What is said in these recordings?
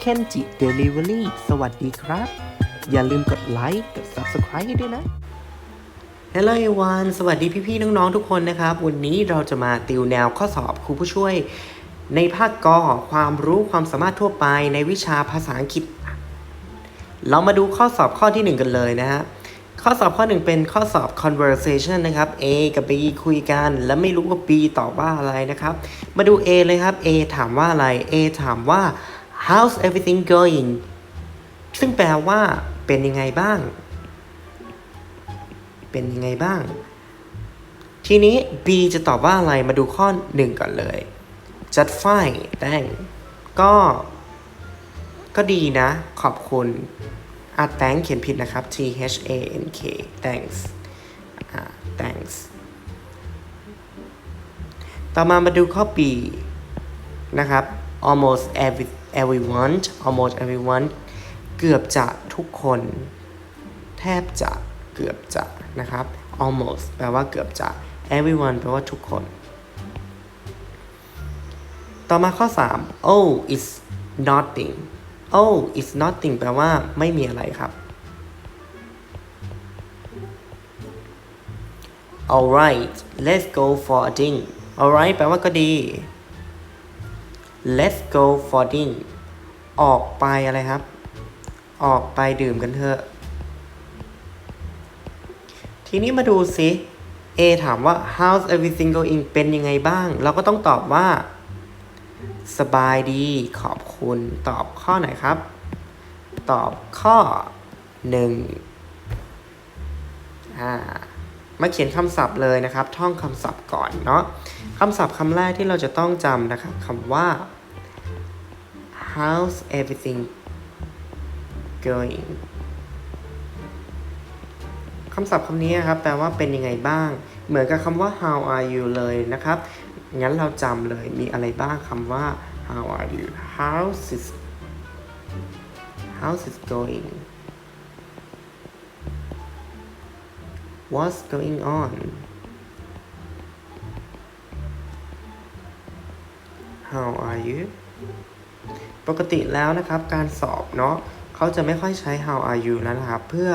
เคนจิเดลิเวอรี่สวัสดีครับ อย่าลืมกดไลค์กด Subscribe ให้ด้วยนะ Hello everyone สวัสดีพี่ๆน้องๆทุกคนนะครับ วันนี้เราจะมาติวแนวข้อสอบครูผู้ช่วย ในภาคกอความรู้ความสามารถทั่วไปในวิชาภาษาอังกฤษ เรามาดูข้อสอบข้อที่ 1 กันเลยนะฮะข้อสอบข้อหนึ่งเป็นข้อสอบ conversation นะครับ A กับ B คุยกัน แล้วไม่รู้ว่า B ตอบว่าอะไรนะครับ มาดู A เลยครับ A ถามว่าอะไร A ถามว่า how's everything going ซึ่งแปลว่าเป็นยังไงบ้าง เป็นยังไงบ้าง ทีนี้ B จะตอบว่าอะไรมาดูข้อ 1 ก่อนเลย just fine thanks ก็ ก็ดีนะ ขอบคุณอะ thank เขียนผิดนะครับ T H A N K thanks อ่า thanks ต่อมามาดูข้อ B นะครับ almost every everyone almost everyone เกือบจะทุกคน แทบจะเกือบจะนะครับ almost แปลว่าเกือบจะ everyone แปลว่าทุกคน ต่อมาข้อ 3 oh it's nothing oh it's nothing แปลว่าไม่มีอะไรครับ alright let's go for a drink alright แปลว่าก็ดี let's go for din ออกไปอะไรครับ ออกไปดื่มกันเถอะ ทีนี้มาดูสิ A ถามว่า how's everything going เป็นยังไงบ้าง เราก็ต้องตอบว่า สบายดี ขอบคุณ ตอบข้อไหนครับ ตอบข้อ1อ่ามาเขียนคำศัพท์เลยนะครับ ท่องคำศัพท์ก่อนเนาะ คำศัพท์คำแรกที่เราจะต้องจำนะครับคำว่า how's everything going คำศัพท์คำนี้ครับแปลว่าเป็นยังไงบ้าง เหมือนกับคำว่า how are you เลยนะครับ งั้นเราจำเลยมีอะไรบ้างคำว่า how are you how's it how's it going what's going on how are you ปกติแล้วนะครับการสอบเนาะเขาจะไม่ค่อยใช้ how are you แล้วนะครับ เพื่อ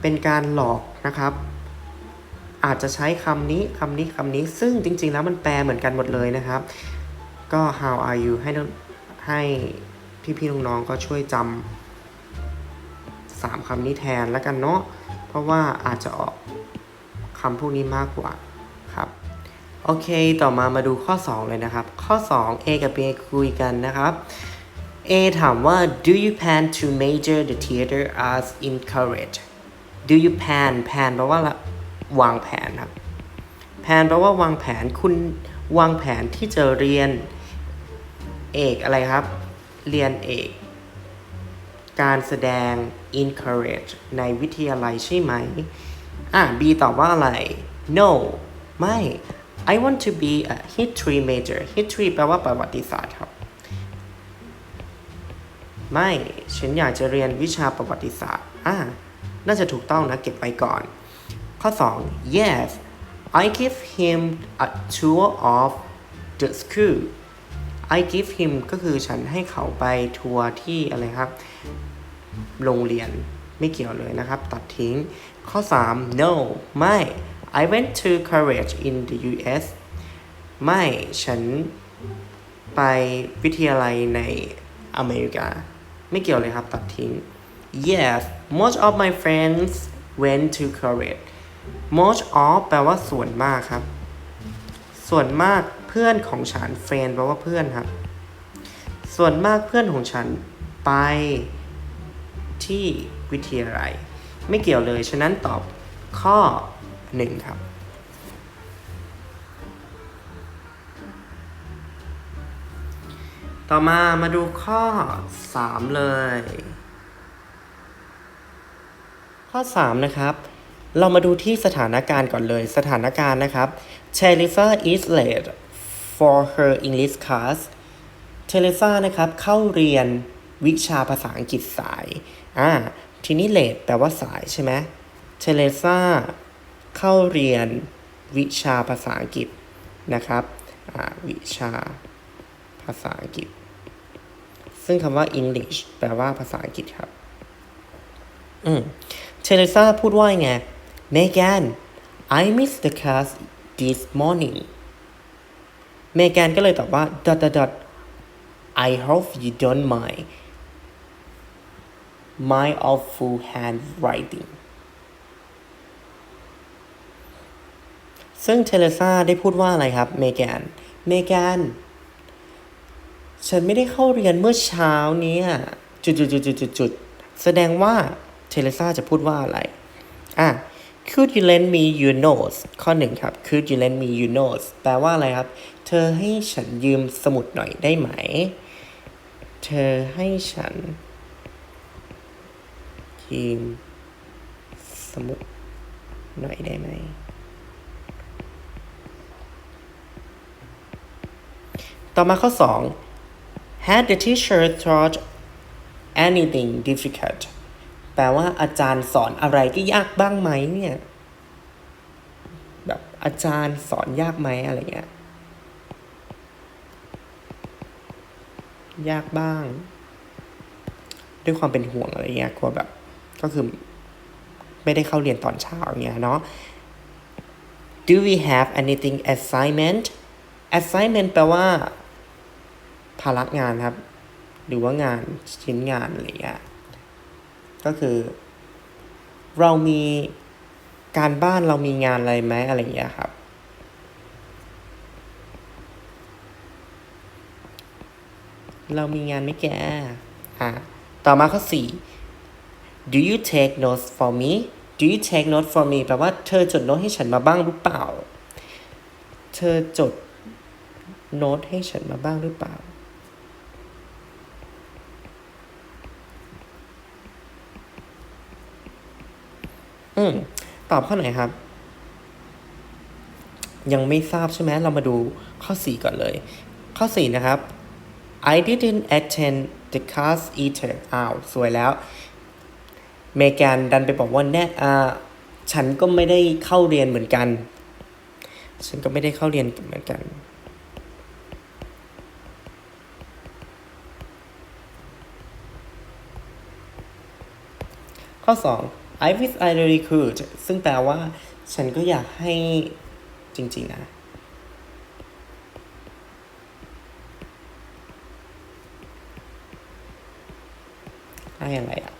เป็นการหลอกนะครับ อาจจะใช้คำนี้คำนี้คำนี้ ซึ่งจริง ๆ แล้วมันแปลเหมือนกันหมดเลยนะครับ ก็ how are you ให้ให้พี่ๆน้องๆก็ช่วยจำสามคำนี้แทนแล้วกันเนาะเพราะว่าอาจจะออกคำพวกนี้มากกว่า โอเค ต่อมามาดูข้อ 2 เลยนะครับ ข้อ 2 A กับ B คุยกันนะครับ A ถามว่า do you plan to major the theater arts in college do you plan plan แปลว่าละวางแผนครับ plan แปลว่าวางแผนคุณวางแผนที่จะเรียนเอกอะไรครับ เรียนเอก การแสดง in college ในวิทยาลัยใช่ไหม อะ B ตอบว่าอะไร no ไม่ I want to be a history major history แปลว่าประวัติศาสตร์ครับ ไม่ ฉันอยากจะเรียนวิชาประวัติศาสตร์ อ่า น่าจะถูกต้องนะ เก็บไปก่อน ข้อ 2 yes I give him a tour of the school I give him ก็คือฉันให้เขาไปทัวร์ที่อะไรครับ โรงเรียนไม่เกี่ยวเลยนะครับ ตัดทิ้ง ข้อ 3 no ไม่ I went to college in the US ไม่ฉันไปวิทยาลัยในอเมริกา ไม่เกี่ยวเลยครับตัดทิ้ง yes most of my friends went to college most of แปลว่าส่วนมากครับ ส่วนมากเพื่อนของฉัน friend แปลว่าเพื่อนครับ ส่วนมากเพื่อนของฉันไปที่วิทยาลัย ไม่เกี่ยวเลย ฉะนั้นตอบข้อ 1 ครับ ต่อมามาดูข้อ 3 เลย ข้อ 3 นะครับ เรามาดูที่สถานการณ์ก่อนเลย สถานการณ์นะครับ Teresa is late for her English class Teresa นะครับ เข้าเรียนวิชาภาษาอังกฤษสาย อ่า ทีนี้ late แปลว่าสายใช่ไหม Teresa เเข้าเรียนวิชาภาษาอังกฤษนะครับวิชาภาษาอังกฤษ ซึ่งคำว่า English แปลว่าภาษาอังกฤษครับ อืมเทเรซาพูดว่าไง Megan I missed the class this morning เมแกนก็เลยตอบว่า dot dot dot I hope you don't mind my awful handwriting ซึ่งเทเลซาได้พูดว่าอะไรครับเมแกนเมแกนฉันไม่ได้เข้าเรียนเมื่อเช้านี้จุดจุดจุดจุดจุดจุดแสดงว่าเทเลซาจะพูดว่าอะไร อะ could you lend me your notes ข้อหนึ่งครับ could you lend me your notes แปลว่าอะไรครับ เธอให้ฉันยืมสมุดหน่อยได้ไหม เธอให้ฉัน ยืมสมุดหน่อยได้ไหม ต่อมาข้อ 2 had the teacher taught anything difficult แปลว่าอาจารย์สอนอะไรที่ยากบ้างไหมเนี่ย แบบอาจารย์สอนยากไหมอะไรเงี้ย ยากบ้าง ด้วยความเป็นห่วงอะไรเงี้ยกลัวแบบ ก็คือไม่ได้เข้าเรียนตอนเช้าอย่างเงี้ยเนาะ Do we have anything assignment assignment แปลว่า ภาระงานครับ หรือว่างานชิ้นงานอะไรเงี้ยก็คือ เรามีการบ้านเรามีงานอะไรไหมอะไรเงี้ยครับ เรามีงานไหมแกอะต่อมาข้อ4 Do you take notes for me Do you take notes for me แปลว่าเธอจดโน้ตให้ฉันมาบ้างหรือเปล่า เธอจดโน้ตให้ฉันมาบ้างหรือเปล่า อืมตอบข้อไหนครับ ยังไม่ทราบใช่ไหมเรามาดูข้อ4ก่อนเลย ข้อ4นะครับ I didn't attend the class either อ้าว สวยแล้ว เมแกนดันไปบอกว่าแน่อ่าฉันก็ไม่ได้เข้าเรียนเหมือนกัน ฉันก็ไม่ได้เข้าเรียนเหมือนกัน ข้อ 2 I wish I really could ซึ่งแปลว่า ฉันก็อยากให้จริง ๆ นะ ให้อะไรอะ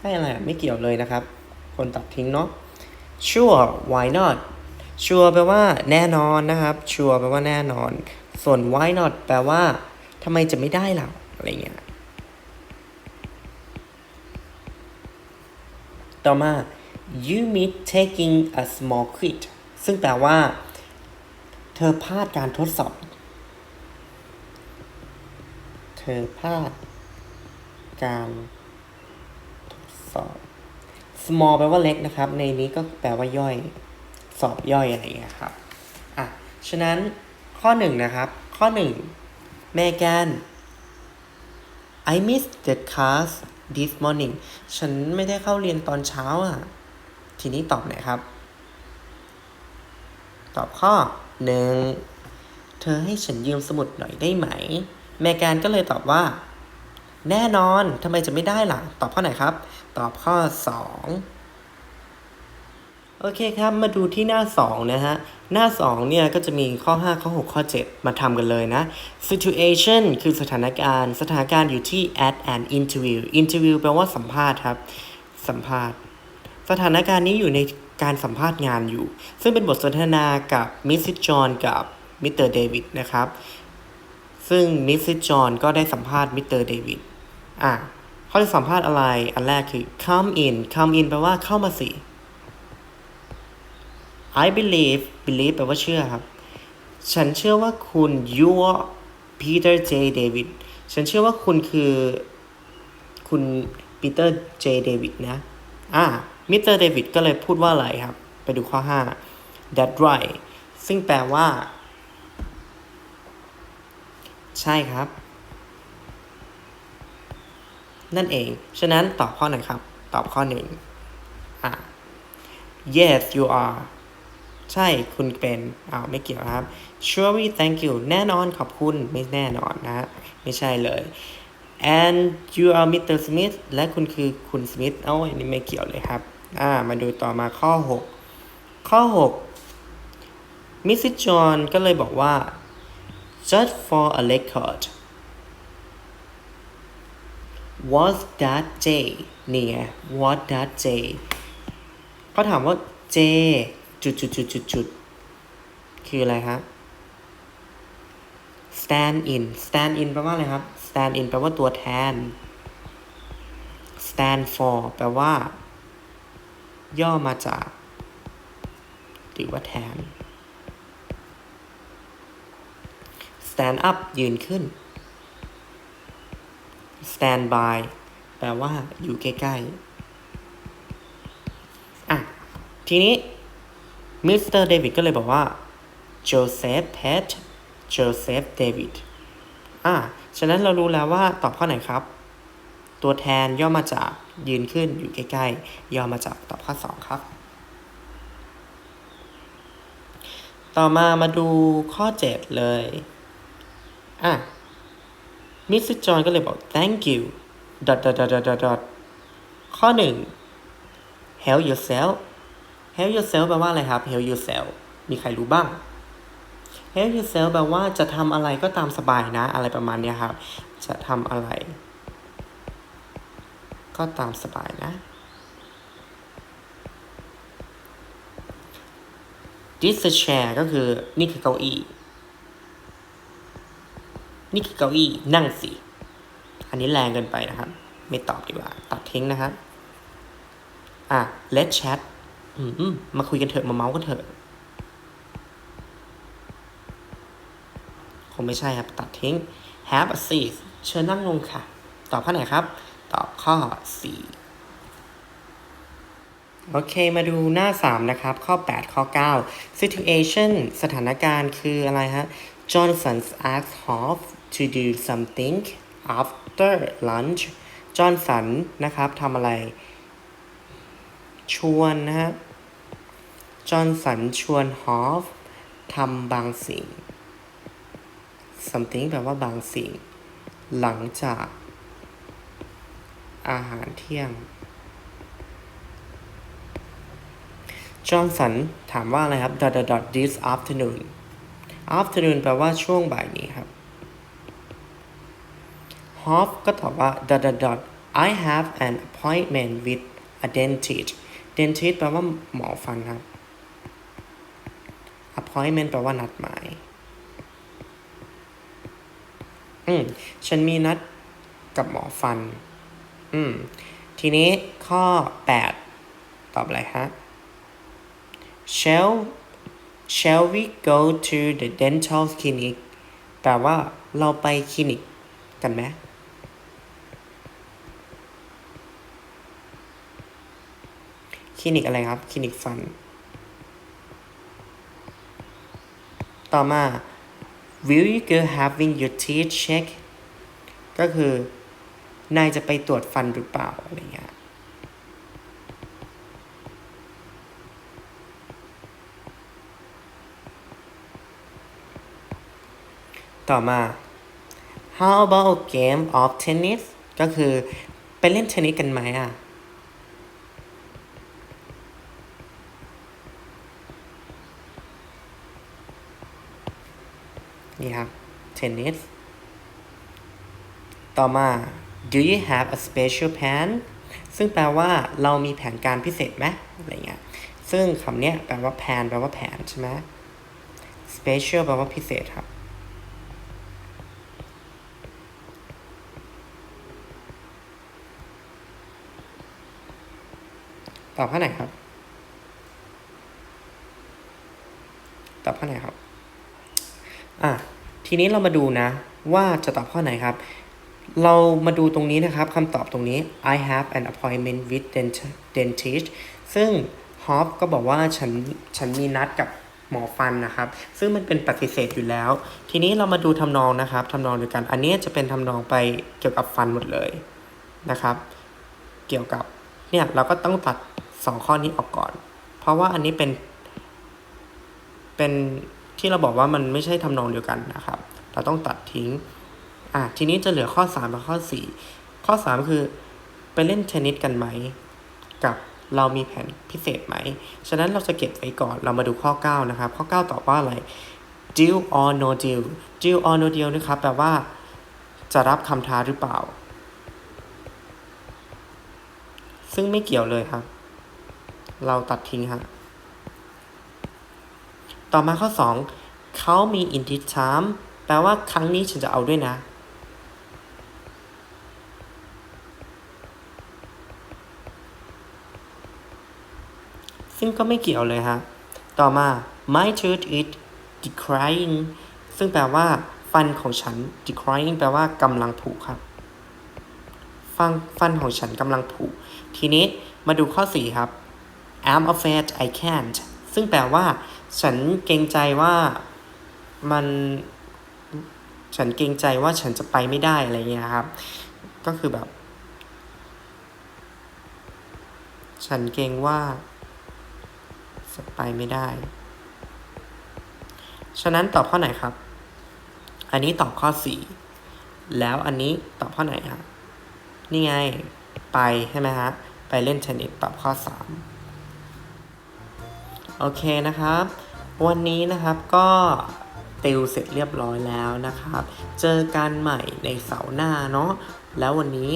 ให้อะไรอะ ไม่เกี่ยวเลยนะครับ คนตัดทิ้งเนาะ sure why not sure แปลว่าแน่นอนนะครับ sure แปลว่าแน่นอน ส่วน why not แปลว่าทำไมจะไม่ได้ล่ะ อะไรเงี้ย ต่อมา you miss taking a small quiz ซึ่งแปลว่า เธอพลาดการทดสอบ เธอพลาด การทดสอบ small แปลว่าเล็กนะครับ ในนี้ก็แปลว่าย่อย สอบย่อยอะไรอย่างเงี้ยครับ อะ ฉะนั้นข้อหนึ่งนะครับ ข้อหนึ่ง Megan I missed the class this morning ฉันไม่ได้เข้าเรียนตอนเช้าอะ ทีนี้ตอบไหนครับ ตอบข้อหนึ่งเธอให้ฉันยืมสมุดหน่อยได้ไหม แมแกนก็เลยตอบว่า แน่นอนทำไมจะไม่ได้ล่ะ ตอบข้อไหนครับ ตอบข้อ 2 โอเคครับ มาดูที่หน้า 2 นะฮะ หน้า 2 เนี่ย ก็จะมีข้อ 5 ข้อ 6 ข้อ 7 มาทำกันเลยนะ situation คือสถานการณ์ สถานการณ์อยู่ที่ at an interview interview แปลว่าสัมภาษณ์ครับ สัมภาษณ์ สถานการณ์นี้อยู่ในการสัมภาษณ์งานอยู่ ซึ่งเป็นบทสนทนากับมิสซิจอนกับมิสเตอร์เดวิดนะครับ ซึ่งมิสซิจอนก็ได้สัมภาษณ์มิสเตอร์เดวิดอะเขาจะสัมภาษณ์อะไร อันแรกคือ come in come in แปลว่าเข้ามาสิ I believe believe แปลว่าเชื่อครับ ฉันเชื่อว่าคุณ you are Peter J David ฉันเชื่อว่าคุณคือคุณปีเตอร์เจเดวิดนะ อ่ามิสเตอร์เดวิดก็เลยพูดว่าอะไรครับ ไปดูข้อ 5 that right ซึ่งแปลว่า ใช่ครับ นั่นเอง ฉะนั้นตอบข้อไหนครับ ตอบข้อหนึ่งอะ yes you are ใช่คุณเป็นอ้าวไม่เกี่ยวครับ surely thank you แน่นอนขอบคุณไม่แน่นอนนะไม่ใช่เลย and you are Mr. Smith และคุณคือคุณสมิธเอ้าอันนี้ไม่เกี่ยวเลยครับอ่ามาดูต่อมาข้อ 6 ข้อ6 Mrs. John ก็เลยบอกว่า just for a record was that J นี่ไง what that J เขาถามว่า J จุดจุดจุดจุดจุดคืออะไรครับ stand in stand in แปลว่าอะไรครับ stand in แปลว่าตัวแทน stand for แปลว่า ย่อมาจากหรือว่าแทน stand up ยืนขึ้น stand by แปลว่าอยู่ใกล้ๆ อะ ทีนี้ มิสเตอร์เดวิดก็เลยบอกว่า Joseph Pet Joseph David อะฉะนั้นเรารู้แล้วว่าตอบข้อไหนครับ ตัวแทนย่อมาจากยืนขึ้นอยู่ใกล้ๆ ย่อมาจากตอบข้อ 2 ครับ ต่อมามาดูข้อ 7 เลยอะมิสซิจอนก็เลยบอก thank you dot dot dot dot dot dot ข้อ 1 help yourself help yourself แปลว่าอะไรครับ help yourself มีใครรู้บ้าง help yourself แปลว่าจะทำอะไรก็ตามสบายนะ อะไรประมาณนี้ครับ จะทำอะไร ก็ตามสบายนะ this is chair ก็คือนี่คือเก้าอี้ นี่คือเก้าอี้นั่งสิ อันนี้แรงเกินไปนะครับ ไม่ตอบดีกว่า ตัดทิ้งนะครับ อะ let's chat อืมมาคุยกันเถอะ มาเมาส์กันเถอะ คงไม่ใช่ครับ ตัดทิ้ง have a seat เชิญนั่งลงค่ะ ตอบข้อไหนครับ ตอบข้อ 4 โอเค มาดูหน้า 3 นะครับ ข้อ 8 ข้อ 9 situation สถานการณ์คืออะไรฮะ Johnson asked Hoff to do something after lunch Johnson นะครับทำอะไร ชวนนะครับจอห์นสันชวนฮอฟทำบางสิ่ง something แปลว่าบางสิ่ง หลังจากอาหารเที่ยง จอห์นสันถามว่าอะไรครับ dot dot dot this afternoon afternoon แปลว่าช่วงบ่ายนี้ครับ ฮอฟก็ตอบว่า dot dot dot I have an appointment with a dentist dentist แปลว่าหมอฟันครับ appointment แปลว่านัดหมาย อืม ฉันมีนัดกับหมอฟัน อืม ทีนี้ข้อ 8 ตอบอะไรฮะ shall shall we go to the dental clinic แปลว่าเราไปคลินิกกันไหม คลินิกอะไรครับ คลินิกฟัน ต่อมา will you go having your teeth check ก็คือนายจะไปตรวจฟันหรือเปล่าอะไรเงี้ย ต่อมา how about a game of tennis ก็คือไปเล่นเทนนิสกันไหมอะ นี่ครับเทนนิสต่อมา do you have a special plan ซึ่งแปลว่าเรามีแผนการพิเศษไหมอะไรเงี้ย ซึ่งคำเนี้ยแปลว่า plan แปลว่าแผนใช่ไหม special แปลว่าพิเศษครับ ตอบข้อไหนครับ ตอบข้อไหนครับ ทีนี้เรามาดูนะ ว่าจะตอบข้อไหนครับ เรามาดูตรงนี้นะครับคำตอบตรงนี้ I have an appointment with dentist ซึ่ง Hoff ก็บอกว่าฉันฉันมีนัดกับหมอฟันนะครับ ซึ่งมันเป็นปฏิเสธอยู่แล้ว ทีนี้เรามาดูทำนองนะครับทำนองเดียวกัน อันนี้จะเป็นทำนองไปเกี่ยวกับฟันหมดเลยนะครับ เกี่ยวกับเนี่ยเราก็ต้องตัด 2 ข้อนี้ออกก่อน เพราะว่าอันนี้เป็นเป็น ที่เราบอกว่ามันไม่ใช่ทำนองเดียวกันนะครับ เราต้องตัดทิ้งอะทีนี้จะเหลือข้อ3กับข้อ 4 ข้อ 3 คือไปเล่นเทนนิสกันไหม กับเรามีแผนพิเศษไหม ฉะนั้นเราจะเก็บไว้ก่อนเรามาดูข้อ 9 นะครับ ข้อ 9 ตอบว่าอะไร deal or no deal deal or no deal นะครับแปลว่าจะรับคำท้าหรือเปล่า ซึ่งไม่เกี่ยวเลยครับ เราตัดทิ้งครับ ต่อมาข้อ 2 เขามี in this time แปลว่าครั้งนี้ฉันจะเอาด้วยนะ ซึ่งก็ไม่เกี่ยวเลยฮะ ต่อมา my tooth is decaying ซึ่งแปลว่า ฟันของฉัน decaying แปลว่ากำลังผุครับฟันฟันของฉันกำลังผุ ทีนี้มาดูข้อ 4 ครับ I'm afraid I can't ซึ่งแปลว่า ฉันเกรงใจว่ามัน ฉันเกรงใจว่าฉันจะไปไม่ได้อะไรเงี้ยครับ ก็คือแบบ ฉันเกรงว่าจะไปไม่ได้ ฉะนั้นตอบข้อไหนครับ อันนี้ตอบข้อ4แล้วอันนี้ตอบข้อไหนครับนี่ไงไปใช่ไหมฮะ ไปเล่นเทนนิสตอบข้อ3 โอเคนะครับ วันนี้นะครับก็ติวเสร็จเรียบร้อยแล้วนะครับ เจอกันใหม่ในเสาร์หน้าเนาะแล้ววันนี้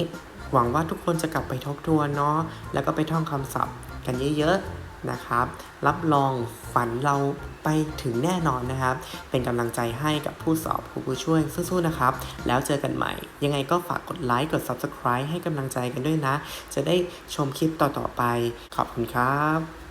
หวังว่าทุกคนจะกลับไปทบทวนเนาะแล้วก็ไปท่องคำศัพท์กันเยอะๆนะครับ รับรองฝันเราไปถึงแน่นอนนะครับ เป็นกำลังใจให้กับผู้สอบผู้ผู้ช่วยสู้ๆนะครับ แล้วเจอกันใหม่ ยังไงก็ฝากกดไลค์กด Subscribe ให้กำลังใจกันด้วยนะ จะได้ชมคลิปต่อๆไป ขอบคุณครับ